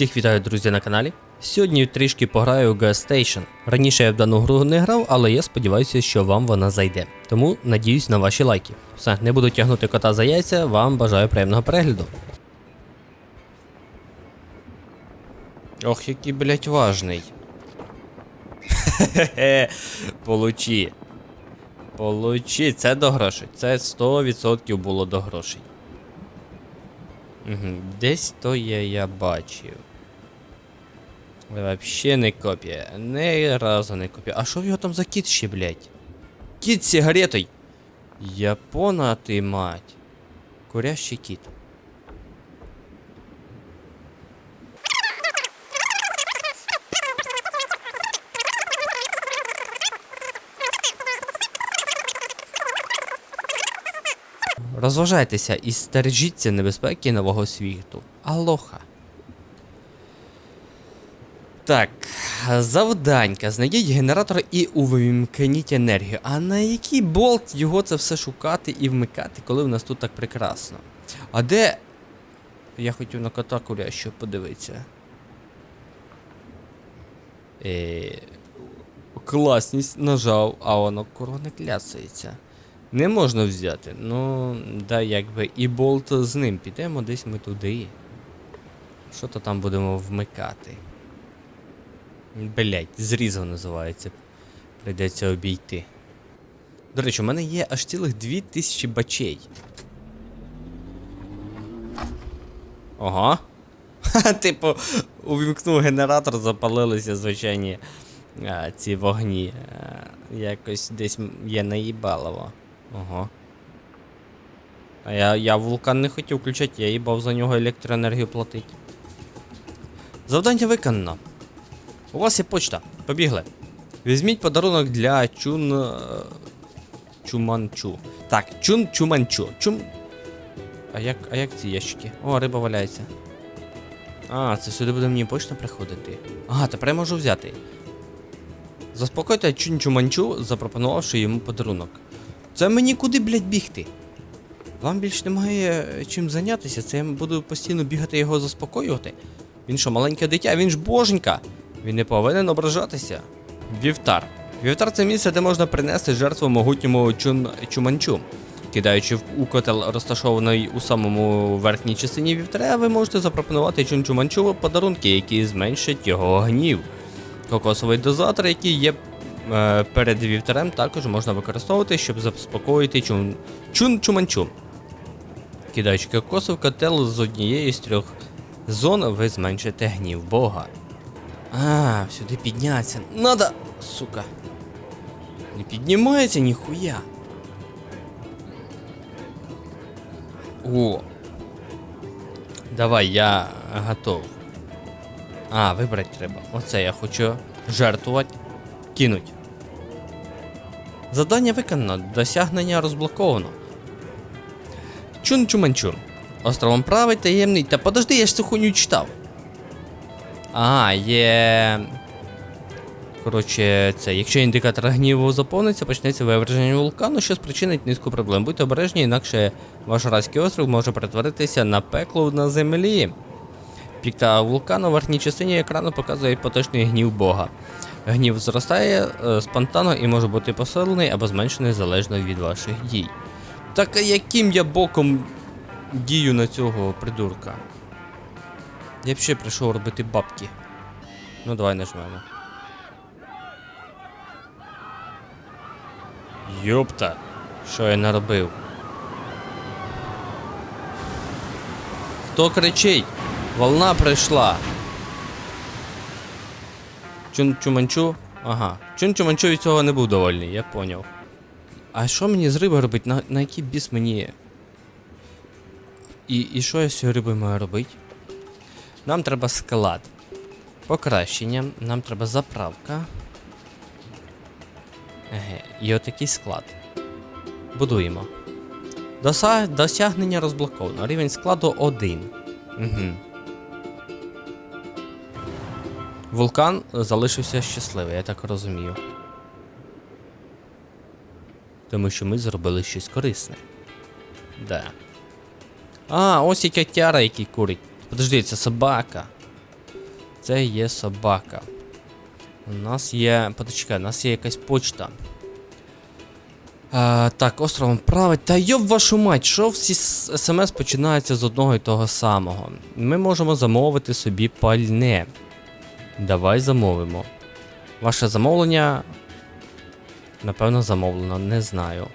Всіх вітаю, друзі, на каналі. Сьогодні трішки пограю у Gas Station. Раніше я в дану гру не грав, але я сподіваюся, що вам вона зайде. Тому надіюсь на ваші лайки. Все, не буду тягнути кота за яйця, вам бажаю приємного перегляду. Ох, який, блять, важний. Хе-хе, получи. Получи, це до грошей. Це 100% було до грошей. Угу. Десь то я, я бачив. Вообще не копія. Не разу не копія. А що в його там за кіт ще, блядь? Кіт з сигаретою! Япона ти мать. Курящий кіт. Розважайтеся і стережіться небезпеки нового світу. Алоха. Так, завданька. Знайдіть генератор і увімкніть енергію. А на який болт його це все шукати і вмикати, коли в нас тут так прекрасно? А де. Я хотів на кота курящого подивитися. Е... Класність нажав, а воно курва не кляцається. Не можна взяти. Ну, да, якби і болт з ним. Підемо десь ми туди. Що то там будемо вмикати? Блять, зрізав називається. Прийдеться обійти. До речі, у мене є аж цілих 2000 бачей. Ага. Ха, типу, увімкнув генератор, запалилися звичайні а, ці вогні. А, якось десь є наїбалово. Ага. А я, я вулкан не хотів включати, я їбав за нього електроенергію платити. Завдання виконано. У вас є почта. Побігли. Візьміть подарунок для чун. е, Чуманчу. Так, чун чуманчу. Чум. А як, а як ці ящики? О, риба валяється. А, це сюди буде мені почта приходити. Ага, тепер я можу взяти. Заспокойте чун чуманчу, запропонувавши йому подарунок. Це мені куди, блядь, бігти? Вам більш немає е, чим зайнятися, це я буду постійно бігати його заспокоювати. Він що, маленьке дитя, він ж боженька. Він не повинен ображатися. Вівтар. Вівтар це місце, де можна принести жертву могутньому чун... чуманчу. Кидаючи у котел, розташований у самому верхній частині вівтаря, ви можете запропонувати чун-чуманчу подарунки, які зменшать його гнів. Кокосовий дозатор, який є е, перед вівтарем, також можна використовувати, щоб заспокоїти чун... чун-чуманчу. Кидаючи кокосов котел з однієї з трьох зон, ви зменшите гнів Бога. А, сюди підняться. Надо. Сука. Не піднімається ніхуя. О. Давай, я готов. А, вибрати треба. Оце я хочу жертвувати. Кинуть. Завдання виконано. Досягнення розблоковано. Чун чуманчун. Островом правий, таємний. Та подожди, я ж цю хуйню читав. А, є. Коротше, це, якщо індикатор гніву заповниться, почнеться виверження вулкану, що спричинить низку проблем. Будьте обережні, інакше ваш райський остров може перетворитися на пекло на землі. Пікта вулкану в верхній частині екрану показує поточний гнів Бога. Гнів зростає е, спонтанно і може бути посилений або зменшений залежно від ваших дій. Так а яким я боком дію на цього придурка? Я ще прийшов робити бабки. Ну давай нажмемо. Йопта, що я наробив? Хто кричить? Волна прийшла. Чун чуманчу? Ага. Чун чуманчу від цього не був довольний, я поняв. А що мені з риби робити? На, на який біс мені. І, і що я з цією рибою маю робити? Нам треба склад. Покращення, нам треба заправка. Еге, і отакий склад. Будуємо. Доса... Досягнення розблоковано. Рівень складу 1. Угу. Вулкан залишився щасливий, я так розумію. Тому що ми зробили щось корисне. Да. А, ось і котяра, який курить. Подожди, це собака. Це є собака. У нас є. Почекай, у нас є якась почта. А, так, островом править. Та йоб вашу мать, що всі смс починаються з одного і того самого. Ми можемо замовити собі пальне. Давай замовимо. Ваше замовлення. Напевно, замовлено, не знаю.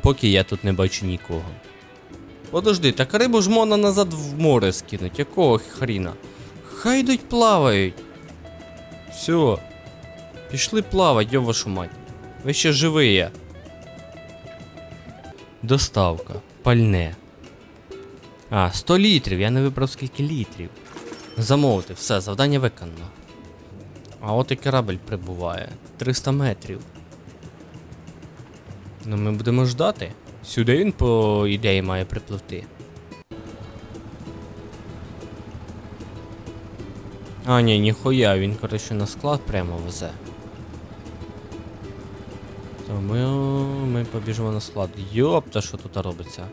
Поки я тут не бачу нікого. Подожди, так рибу ж можна назад в море скинуть. Якого хріна? Хай йдуть плавають. Все. Пішли плавать, йо вашу мать. Ви ще живі. Доставка. Пальне. А, 100 літрів, я не вибрав скільки літрів. Замовити, все, завдання виконано. А от і корабль прибуває. 300 метрів. Ну ми будемо ждати. Сюди він, по ідеї, має припливти. А, ні, ніхуя, він, коротше, на склад прямо везе. То ми, ми побіжимо на склад. Йопта, що тут робиться?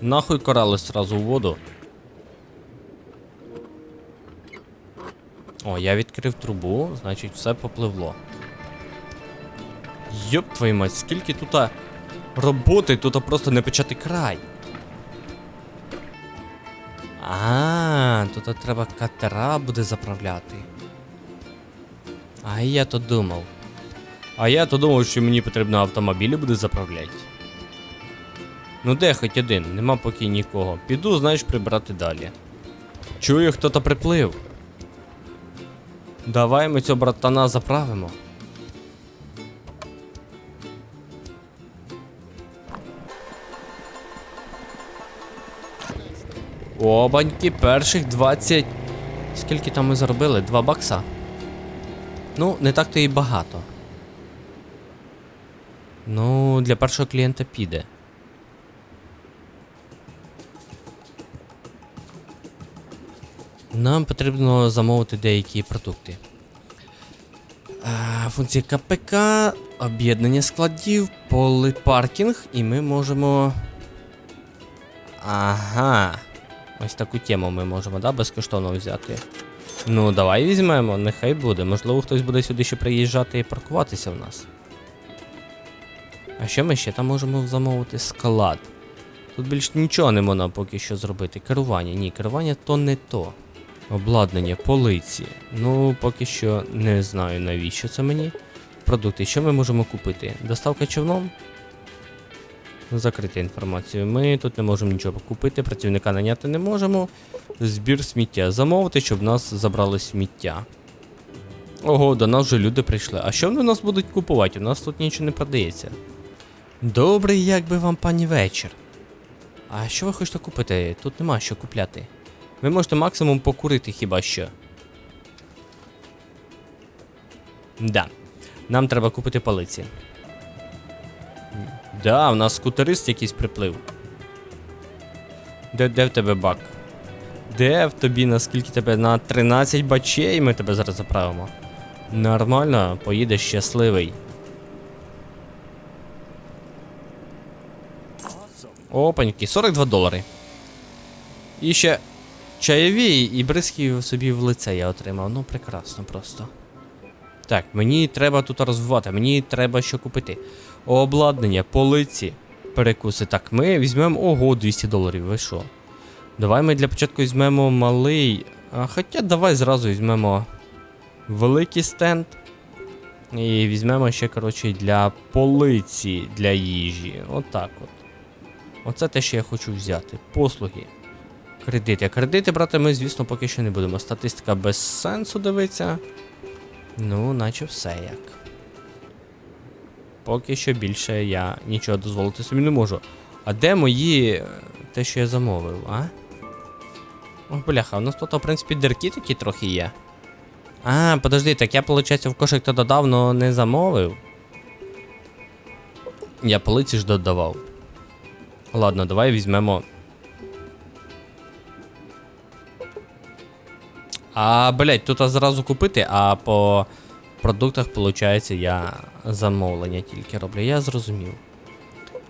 Нахуй корали сразу в воду. О, я відкрив трубу, значить все попливло. Йоп твою мать, скільки тут роботи, тут просто не почати край. А, тут треба катера буде заправляти. А я то думав. А я то думав, що мені потрібно автомобілі буде заправляти. Ну де хоч один, нема поки нікого. Піду, знаєш, прибрати далі. Чую, хто-то приплив. Давай ми цього братана заправимо. Обаньки, перших 20. Скільки там ми заробили? 2 бакса? Ну, не так то і багато. Ну, для першого клієнта піде. Нам потрібно замовити деякі продукти. Функція КПК, об'єднання складів, поле паркінг, і ми можемо. Ага. Ось таку тему ми можемо, да, безкоштовно взяти. Ну, давай візьмемо, нехай буде. Можливо, хтось буде сюди ще приїжджати і паркуватися в нас. А що ми ще там можемо замовити? Склад. Тут більш нічого не можна поки що зробити. Керування. Ні, керування то не то. Обладнання, полиці. Ну, поки що не знаю навіщо це мені. Продукти, що ми можемо купити? Доставка човном? Закрита інформацію. Ми тут не можемо нічого купити, працівника наняти не можемо. Збір сміття. Замовити, щоб в нас забрали сміття. Ого, до нас вже люди прийшли. А що вони у нас будуть купувати? У нас тут нічого не продається. Добрий, як би вам пані вечір. А що ви хочете купити? Тут нема що купляти. Ви можете максимум покурити хіба що. Да. Нам треба купити палиці. Да, у нас скутерист якийсь приплив. Де, де в тебе бак? Де в тобі, наскільки тебе на 13 бачей ми тебе зараз заправимо? Нормально, поїдеш щасливий. Опаньки, 42 долари. І ще чайові і бризки собі в лице я отримав. Ну, прекрасно просто. Так, мені треба тут розвивати, мені треба що купити. Обладнання, полиці, перекуси. Так, ми візьмемо. Ого, 200 доларів, ви що? Давай ми для початку візьмемо малий. А, хоча давай зразу візьмемо великий стенд. І візьмемо ще, коротше, для полиці для їжі. Отак от. Оце те, що я хочу взяти. Послуги. Кредити. Кредити брати ми, звісно, поки що не будемо. Статистика без сенсу дивиться. Ну, наче все як. Поки що більше я нічого дозволити собі не можу. А де мої. е, те, що я замовив, а? О, бляха, у нас тут, в принципі, дірки такі трохи є. А, подожди, так я, виходить, в кошик то додав, но не замовив. Я полиці ж додавав. Ладно, давай візьмемо. А, блять, тут зразу купити, а по продуктах, виходить, я замовлення тільки роблю. Я зрозумів.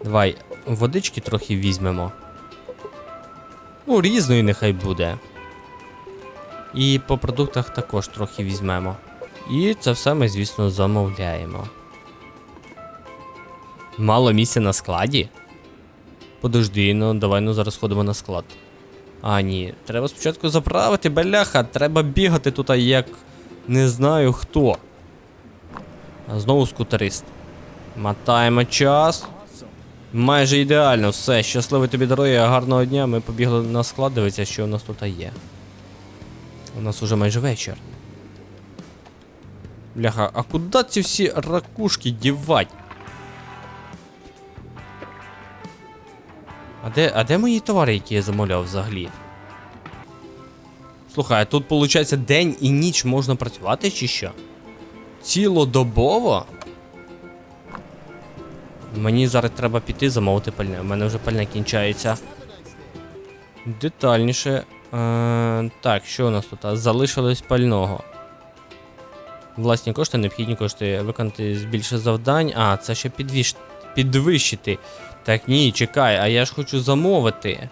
Давай, водички трохи візьмемо. Ну, різною нехай буде. І по продуктах також трохи візьмемо. І це все ми, звісно, замовляємо. Мало місця на складі? Подожди, ну давай ну зараз ходимо на склад. А, ні, треба спочатку заправити, бляха, треба бігати тут, як не знаю хто. А знову скутерист. Мотаємо час. Майже ідеально, все. Щасливої тобі дороги, гарного дня. Ми побігли на склад, дивитися, що у нас тут є. У нас уже майже вечір. Бляха, а куди ці всі ракушки дівать? А де, а де мої товари, які я замовляв взагалі? Слухай, а тут виходить день і ніч можна працювати чи що? Цілодобово? Мені зараз треба піти замовити пальне. У мене вже пальне кінчається. Детальніше. Е, так, що у нас тут? Залишилось пального. Власні кошти, необхідні кошти виконати більше завдань. А, це ще підвищити. Так ні, чекай, а я ж хочу замовити.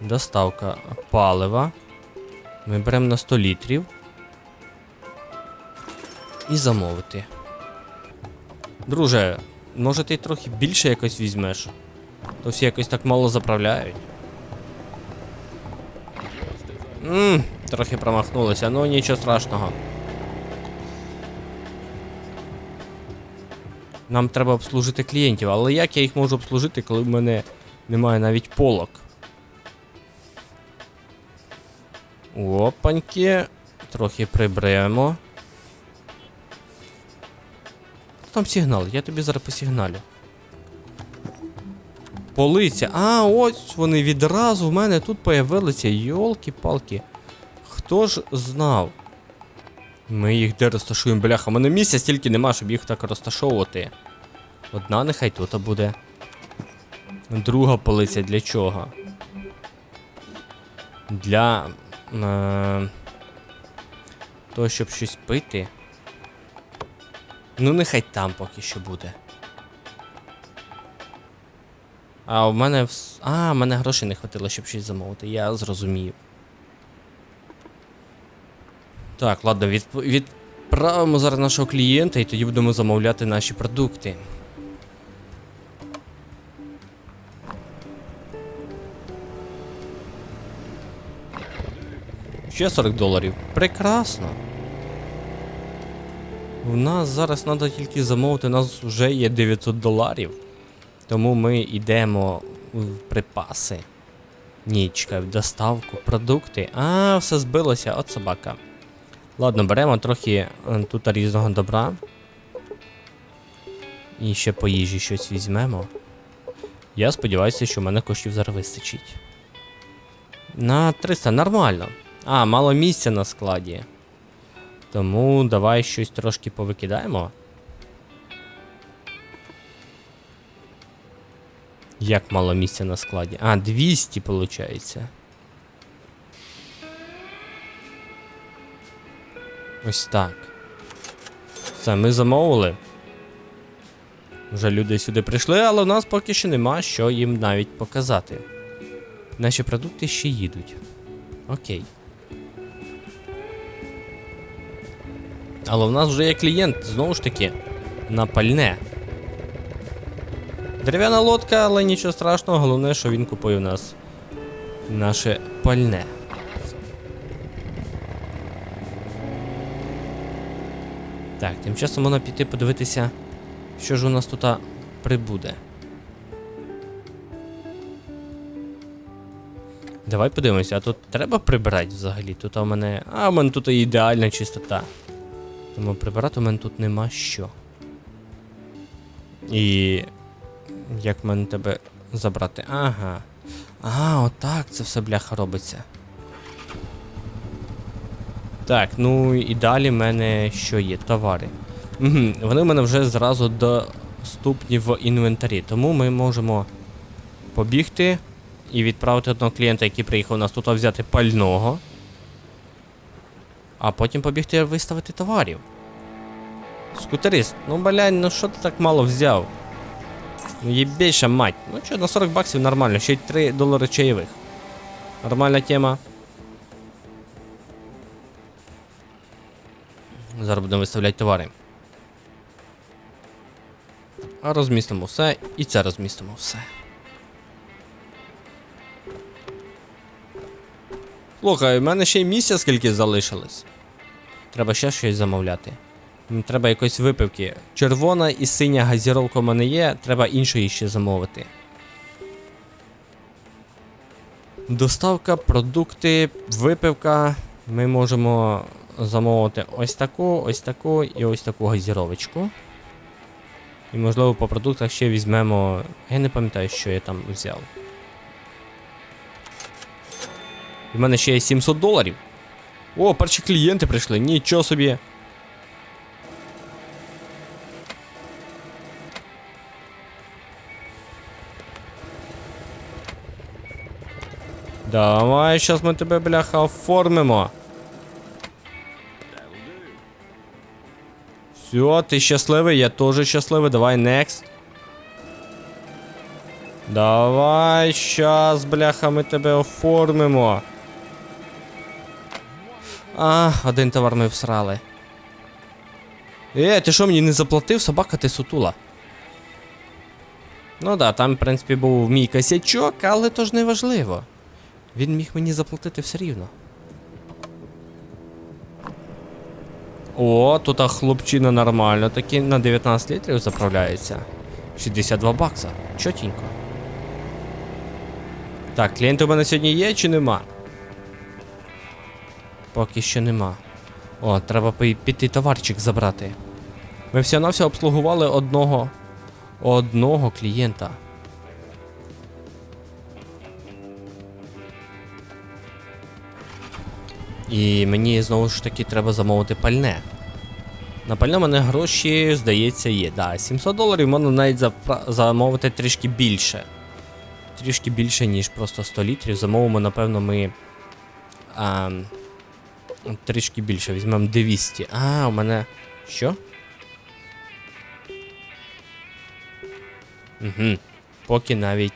Доставка палива. Ми беремо на 100 літрів. І замовити. Друже, може ти трохи більше якось візьмеш? То всі якось так мало заправляють. Ммм, трохи промахнулися, ну нічого страшного. Нам треба обслужити клієнтів, але як я їх можу обслужити, коли в мене немає навіть полок? Опаньки. Трохи приберемо. Там сигнал, я тобі зараз посигналю. Полиця. А, ось вони відразу в мене тут появилися. Йолки-палки. Хто ж знав? Ми їх де розташуємо, бляха. У мене місця стільки нема, щоб їх так розташовувати. Одна нехай тут буде. Друга полиця для чого? Для. Е, того, щоб щось пити. Ну, нехай там поки що буде. А у мене вс... А, в мене грошей не хватило, щоб щось замовити, я зрозумів. Так, ладно, від... відправимо зараз нашого клієнта і тоді будемо замовляти наші продукти. Ще 40 доларів. Прекрасно. У нас зараз треба тільки замовити, у нас вже є 900 доларів. Тому ми йдемо в припаси. Ні, чекай, в доставку, продукти. А, все збилося, от собака. Ладно, беремо трохи е, тут різного добра. І ще по їжі щось візьмемо. Я сподіваюся, що в мене коштів зараз вистачить. На 300, нормально. А, мало місця на складі. Тому давай щось трошки повикидаємо. Як мало місця на складі? А, 200 виходить. Ось так. Все, ми замовили. Вже люди сюди прийшли, але в нас поки що нема що їм навіть показати. Наші продукти ще їдуть. Окей. Але в нас вже є клієнт, знову ж таки, на пальне. Дерев'яна лодка, але нічого страшного, головне, що він купує у нас наше пальне. Так, тим часом можна піти подивитися, що ж у нас тут прибуде. Давай подивимося, а тут треба прибирати взагалі. Тут у мене. А, у мене тут ідеальна чистота. Тому прибирати у мене тут нема що. І. Як мене тебе забрати? Ага. Ага, отак це все бляха робиться. Так, ну і далі в мене що є? Товари. Угу, Вони в мене вже зразу доступні в інвентарі. Тому ми можемо побігти і відправити одного клієнта, який приїхав у нас тут взяти пального. А потім побігти виставити товарів. Скутерист, ну блянь, ну що ти так мало взяв? Ну єбейша мать. Ну що, на 40 баксів нормально, ще й 3 долари чаєвих. Нормальна тема. Зараз будемо виставляти товари. А розмістимо все, і це розмістимо все. Слухай, у мене ще й місця скільки залишилось. Треба ще щось замовляти. М, Треба якоїсь випивки. Червона і синя газіровка в мене є, треба іншої ще замовити. Доставка, продукти, випивка. Ми можемо замовити ось таку, ось таку і ось таку газіровочку. І можливо по продуктах ще візьмемо. Я не пам'ятаю, що я там взяв. У мене ще є 700 доларів. О, перші клієнти прийшли, нічого собі. Давай, зараз ми тебе, бляха, оформимо. Все, ти щасливий, я теж щасливий. Давай next. Давай, щас, бляха, ми тебе оформимо. А, один товар ми всрали. Е, ти що мені не заплатив, собака ти сутула? Ну да, там, в принципі, був мій косячок, але то ж не важливо. Він міг мені заплатити все рівно. О, тут хлопчина нормально таки на 19 літрів заправляється. 62 бакса. Чотенько. Так, клієнти у мене сьогодні є чи нема? Поки що нема. О, треба піти товарчик забрати. Ми всього на все обслугували одного. Одного клієнта. І мені знову ж таки треба замовити пальне. На пальне мене гроші, здається, є. Да, 700 доларів можна навіть замовити трішки більше. Трішки більше, ніж просто 100 літрів. Замовимо, напевно, ми. А, трішки більше, візьмемо 200. А, у мене. Що? Угу. Поки навіть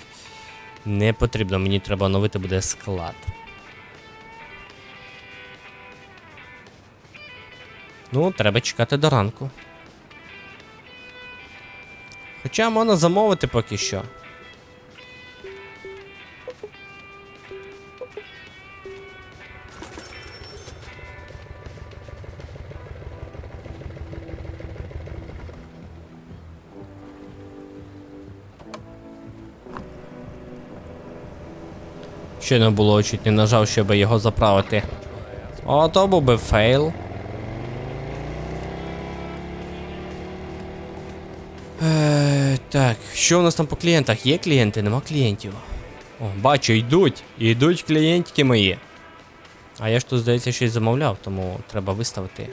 не потрібно, мені треба оновити буде склад. Ну, треба чекати до ранку. Хоча можна замовити поки що. Щойно було чуть не нажав, щоб його заправити. О, то був би фейл. Так, що у нас там по клієнтах? Є клієнти, нема клієнтів. О, бачу, йдуть. Йдуть клієнтки мої. А я ж тут, здається, щось замовляв, тому треба виставити.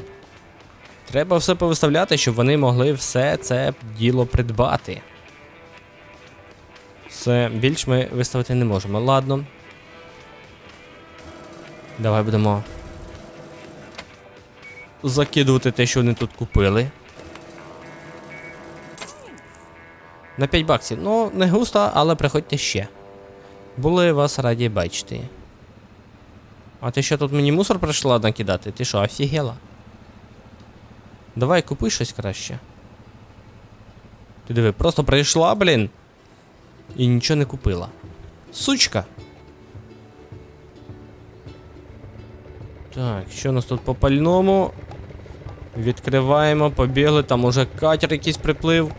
Треба все повиставляти, щоб вони могли все це діло придбати. Все, більш ми виставити не можемо. Ладно. Давай будемо закидувати те, що вони тут купили. На 5 баксів. Ну, не густо, але приходьте ще. Були вас раді бачити. А ти що тут мені мусор прийшла накидати? Ти що, офігела? Давай купи щось краще. Ти диви, просто прийшла, блін. І нічого не купила. Сучка. Так, що у нас тут по пальному? Відкриваємо, побігли, там уже катер якийсь приплив.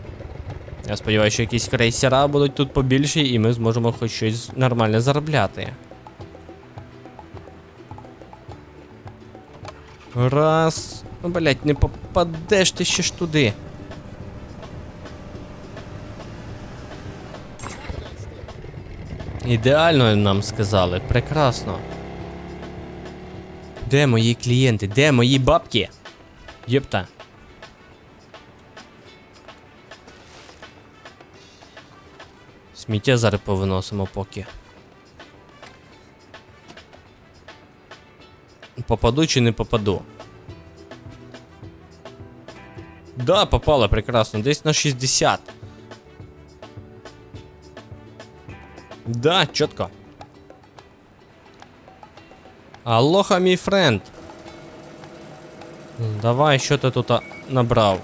Я сподіваюся, що якісь крейсера будуть тут побільші, і ми зможемо хоч щось нормальне заробляти. Раз. Ну, блять, не попадеш ти ще ж туди. Ідеально нам сказали, прекрасно. Де мої клієнти? Де мої бабки? Єпта. Сміття зараз повиносимо поки. Попаду чи не попаду? Да, попала прекрасно. Десь на 60. Да, чітко. Алоха, мій френд. Давай, що ти тут а, набрав?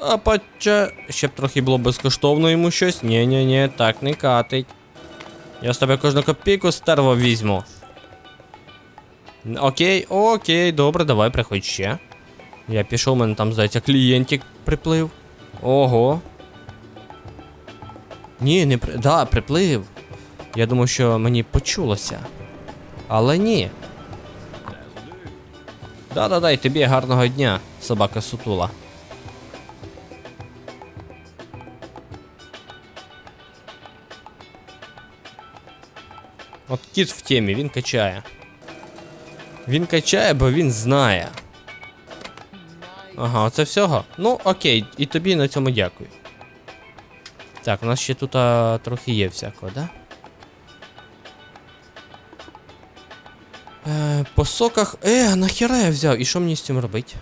А поча. Ще б трохи було безкоштовно йому щось. ні ні ні так не катить. Я з тебе кожну копійку стерво візьму. Окей, окей, добре, давай, приходь ще. Я пішов, у мене там, здається, клієнтик приплив. Ого. Ні, не при. Да, приплив. Я думав, що мені почулося. Але ні. Да-да-да, і тобі гарного дня, собака сутула. От кіт в темі, він качає. Він качає, бо він знає. Ага, оце всього? Ну, окей, і тобі на цьому дякую. Так, у нас ще тут а, трохи є всякого, да? Е, по соках. Е, нахера я взяв? І що мені з цим робити?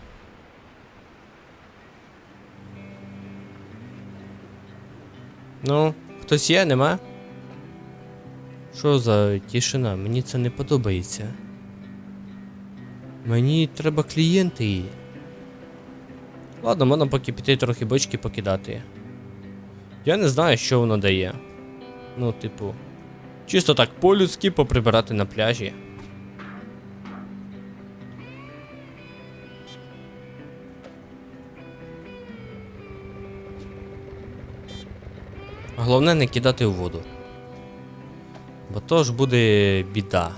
Ну, хтось є, нема? Що за тишина? Мені це не подобається. Мені треба клієнти. Ладно, можна поки піти трохи бочки покидати. Я не знаю, що воно дає. Ну, типу. Чисто так по-людськи поприбирати на пляжі. Головне не кидати у воду. Бо то ж буде біда.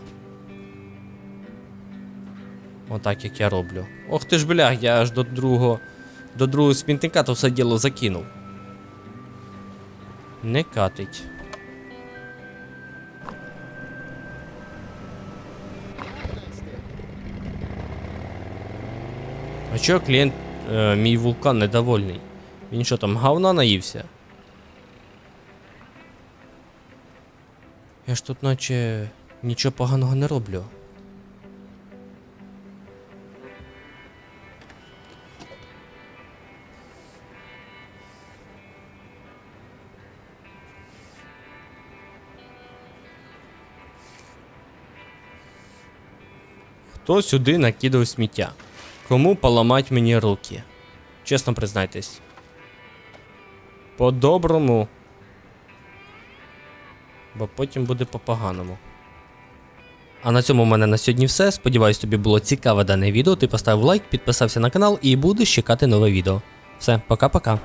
Отак як я роблю. Ох ти ж блях, я аж до другого. До другого смітника то все діло закинув. Не катить. А чого клієнт, е, мій вулкан недовольний? Він що там, говна наївся? Я ж тут наче нічого поганого не роблю. Хто сюди накидав сміття? Кому поламать мені руки? Чесно признайтесь. По-доброму. Бо потім буде по-поганому. А на цьому в мене на сьогодні все. Сподіваюсь, тобі було цікаве дане відео. Ти поставив лайк, підписався на канал і будеш чекати нове відео. Все, пока-пока.